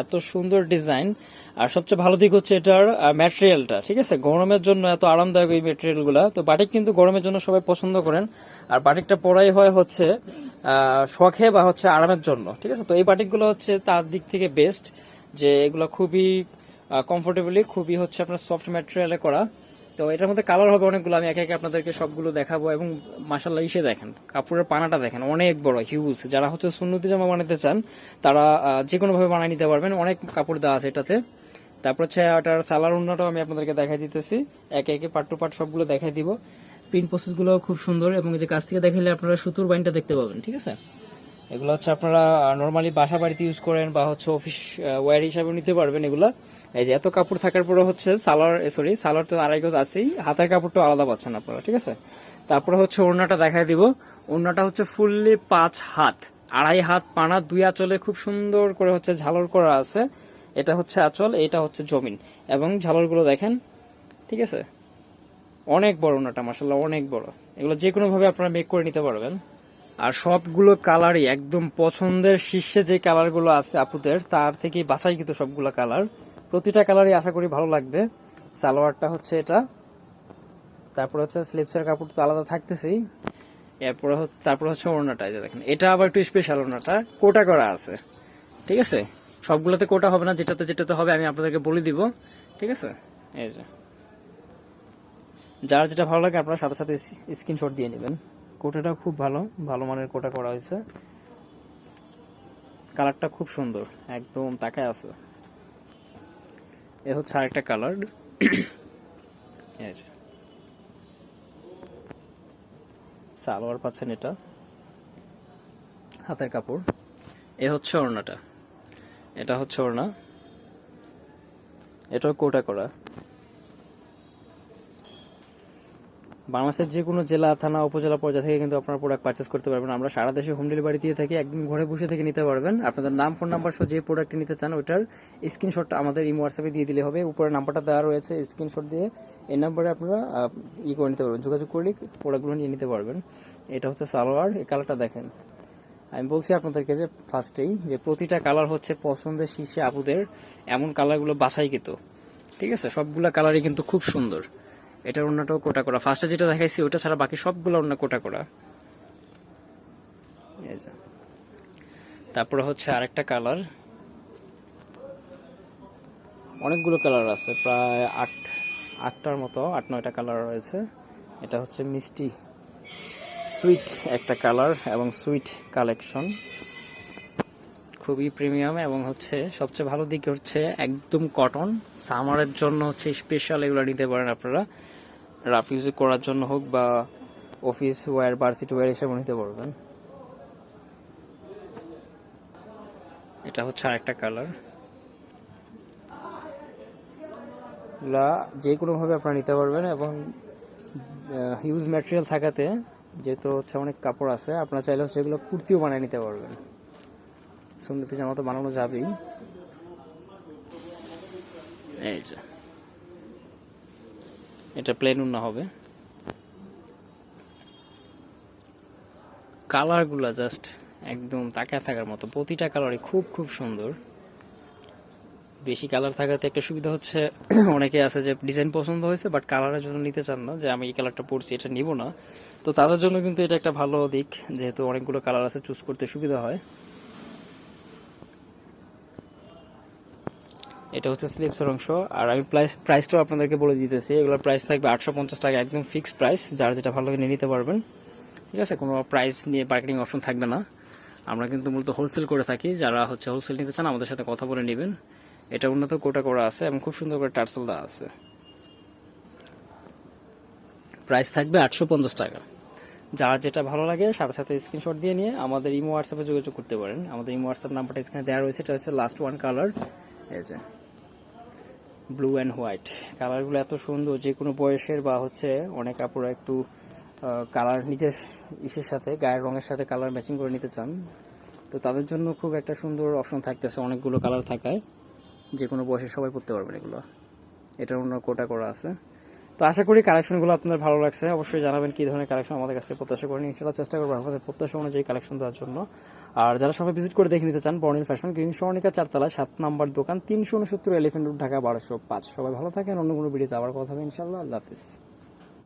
এত সুন্দর ডিজাইন। আর সবচেয়ে ভালো দিক হচ্ছে গরমের জন্য এত আরামদায়ক এই ম্যাটেরিয়ালগুলা তো বাটিক কিন্তু গরমের জন্য সবাই পছন্দ করেন। আর বাটিকটা পরাই হয় হচ্ছে শখে বা হচ্ছে আরামের জন্য, ঠিক আছে? তো এই বাটিকগুলো হচ্ছে তার দিক থেকে বেস্ট যে এগুলো খুবই কমফোর্টেবলি খুবই হচ্ছে আপনার সফট ম্যাটেরিয়ালে করা। তো এটার মধ্যে কালার হবে অনেকগুলো, আমি একে একে আপনাদেরকে সবগুলো দেখাবো এবং মাসাল্লাহ ইসে দেখেন, কাপড়ের পানাটা দেখেন, অনেক বড় হিউজ যারা হচ্ছে সুন্নতি জামা বানাতে চান, তারা যে কোনো ভাবে বানিয়ে নিতে পারবেন, অনেক কাপড় দেওয়া আছে এটাতে। তারপর হচ্ছে এটার সালার উন্নাটাও আমি আপনাদেরকে দেখাই দিতেছি, একে একে পার্ট টু পার্ট সবগুলো দেখাই দিব। পিন প্রসেসগুলো খুব সুন্দর, এবং যে কাছ থেকে দেখালে আপনারা সুতোর বাইনটা দেখতে পাবেন, ঠিক আছে? এগুলো হচ্ছে আপনারা নর্মালি বাসা বাড়িতে ইউজ করেন বা হচ্ছে অফিস ওয়্যার হিসাবে নিতে পারবেন এগুলো। এই যে এত কাপড় থাকার পরে হচ্ছে সালোয়ার সরি সালোয়ার তো আড়াই গজ আছেই, হাতের কাপড়টা আলাদা পাচ্ছেন আপনারা, ঠিক আছে? তারপরে হচ্ছে ওড়নাটা দেখাই দিব। ওড়নাটা হচ্ছে ফুললি পাঁচ হাত, আড়াই হাত পানা, দুই আঁচলে খুব সুন্দর করে হচ্ছে ঝালর করা আছে। এটা হচ্ছে আঁচল, এটা হচ্ছে জমিন। এবং ঝালরগুলো দেখেন, ঠিক আছে? অনেক বড় ওড়নাটা মাসাল্লাহ অনেক বড়। এগুলো যে কোনো ভাবে আপনারা মেক করে নিতে পারবেন। আর সবগুলো কালারই একদম পছন্দের শীর্ষে যে কালারগুলো আছে আপুদের, তার থেকে বাছাই কিন্তু সবগুলো কালার। প্রতিটা কালারই আশা করি ভালো লাগবে। সালোয়ারটা হচ্ছে এটা। তারপর হচ্ছে স্লিপসের কাপড় তো আলাদা থাকতেছেই। এরপরে তারপর হচ্ছে ওড়নাটা যে দেখেন। এটা আবার একটু স্পেশাল ওড়নাটা। কোটা করা আছে। ঠিক আছে? সবগুলোতে কোটা হবে না, যেটাতে যেটাতে হবে আমি আপনাদেরকে বলে দিব। ঠিক আছে? এই যে। যার যেটা ভালো লাগে আপনারা সাথে সাথে স্ক্রিনশট দিয়ে নেবেন। কোটাটা খুব ভালো ভালো মানের কোটা করা হয়েছে। কালারটা খুব সুন্দর, একদম তাকায় আছে। এ হচ্ছে আরেকটা কালার। সালোয়ার পাচ্ছেন এটা। হাতের কাপড়। এ হচ্ছে ওড়নাটা। এটা হচ্ছে ওড়না। এটাও কোটা করা। বাংলাদেশের যে কোনো জেলা, থানা, উপজেলা পর্যায়ে থেকে কিন্তু আপনারা প্রোডাক্ট পারচেস করতে পারবেন। আমরা সারা দেশে হোম ডেলিভারি দিয়ে থাকি, একদম ঘরে বসে থেকে নিতে পারবেন। আপনাদের নাম ফোন নাম্বার সহ যে প্রোডাক্টটি নিতে চান, ওইটার স্ক্রিনশটটা আমাদের ইমো হোয়াটসঅ্যাপে দিয়ে দিলে হবে। উপরে নাম্বারটা দেওয়া রয়েছে স্ক্রিনশট দিয়ে এই নাম্বারে আপনারা ই করে নিতে পারবেন। যোগাযোগ করলে প্রোডাক্টগুলো নিয়ে নিতে পারবেন। এটা হচ্ছে সালোয়ার, এই কালারটা দেখেন। আমি বলছি আপনাদেরকে যে ফার্স্টেই যে প্রতিটা কালার হচ্ছে পছন্দের শীর্ষে আপুদের, এমন কালারগুলো বাছাই কিন্তু ঠিক আছে? সবগুলা কালারই কিন্তু খুব সুন্দর। এটার অন্যটাও কোটা করা। ফার্স্টে যেটা দেখাইছি ওটা ছাড়া বাকি সবগুলো অন্য কোটা করা। তারপরে হচ্ছে আরেকটা কালার। অনেকগুলো কালার আছে, প্রায় আট, আটটার মতো, আট, নয়টা কালার রয়েছে। এটা হচ্ছে মিষ্টি, সুইট একটা কালার এবং সুইট কালেকশন। খুবই প্রিমিয়াম এবং হচ্ছে সবচেয়ে ভালো দিক হচ্ছে একদম কটন। সামারের জন্য হচ্ছে স্পেশাল এগুলো নিতে পারেন আপনারা। রাফ ইউজ করার জন্য হোক বা অফিস ওয়্যার ভার্সিটি ওয়্যার হিসেবে নিতে পারবেন এটা হচ্ছে আরেকটা কালার এগুলা যে কোনোভাবে আপনারা নিতে পারবেন এবং হিউজ ম্যাটেরিয়াল থাকাতে যেহেতু হচ্ছে অনেক কাপড় আছে আপনারা চাইলে হচ্ছে এগুলো কুর্তিও বানিয়ে নিতে পারবেন। সুন্দরী জামা তো বানানো যাবেই। এই যে। এটা প্লেন উন্না হবে। কালারগুলো জাস্ট একদম তাকায় থাকার মতো। প্রতিটা কালারই খুব খুব সুন্দর। বেশি কালার থাকাতে একটা সুবিধা হচ্ছে, অনেকে আছে যে ডিজাইন পছন্দ হয়েছে বাট কালারের জন্য নিতে চান না, যে আমি এই কালারটা পরছি, এটা নিব না। তো তাদের জন্য কিন্তু এটা একটা ভালো দিক, যেহেতু অনেকগুলো কালার আছে চুজ করতে সুবিধা হয়। এটা হচ্ছে স্লিপসের অংশ। আর আমি প্রাইস প্রাইসটাও আপনাদেরকে বলে দিতেছি। এগুলোর প্রাইস থাকবে আটশো পঞ্চাশ টাকা, একদম ফিক্সড প্রাইস যার যেটা ভালো লাগে নিয়ে নিতে পারবেন। ঠিক আছে? কোনো প্রাইস নিয়ে মার্কেটিং অপশন থাকবে না। আমরা কিন্তু মূলত হোলসেল করে থাকি। যারা হচ্ছে হোলসেল নিতে চান, আমাদের সাথে কথা বলে নেবেন। এটা উন্নত কোটা করা আছে এবং খুব সুন্দর করে টার্সেল দেওয়া আছে। প্রাইস থাকবে আটশো পঞ্চাশ টাকা। যার যেটা ভালো লাগে, সাথে সাথে স্ক্রিনশট দিয়ে নিয়ে আমাদের ইমো হোয়াটসঅ্যাপে যোগাযোগ করতে পারেন। আমাদের ইমো হোয়াটসঅ্যাপ নাম্বারটা এখানে দেওয়া রয়েছে। এটা হচ্ছে লাস্ট ওয়ান কালার এই যে। ব্লু অ্যান্ড হোয়াইট কালারগুলো এত সুন্দর, যে কোনো বয়সের বা হচ্ছে অনেক আপুরা একটু কালার নিজের ইসের সাথে, গায়ের রঙের সাথে কালার ম্যাচিং করে নিতে চান। তো তাদের জন্য খুব একটা সুন্দর অপশন থাকতেছে, অনেকগুলো কালার থাকায়। যে কোনো বয়সে সবাই পড়তে পারবেন এগুলো। এটার অন্য কোটা করা আছে। তো আশা করি কালেকশনগুলো আপনার ভালো লাগছে। অবশ্যই জানাবেন কী ধরনের কালেকশন আমাদের কাছে প্রত্যাশা করেন। ইনশাল্লাহ চেষ্টা করব আপনাদের প্রত্যাশা অনুযায়ী কালেকশন দেওয়ার জন্য। আর যারা সবাই ভিজিট করে দেখে নিতে চান বর্ণিল ফ্যাশন গ্রিন সর্ণিকা চারতলা সাত নাম্বার দোকান, তিনশো উনসত্তর এলিফেন্ট রোড ঢাকা বারোশো পাঁচ। সবাই ভালো থাকেন, অন্য কোনো ভিডিওতে আবার কথা হবে ইনশাল্লাহ আল্লাহ হাফিজ।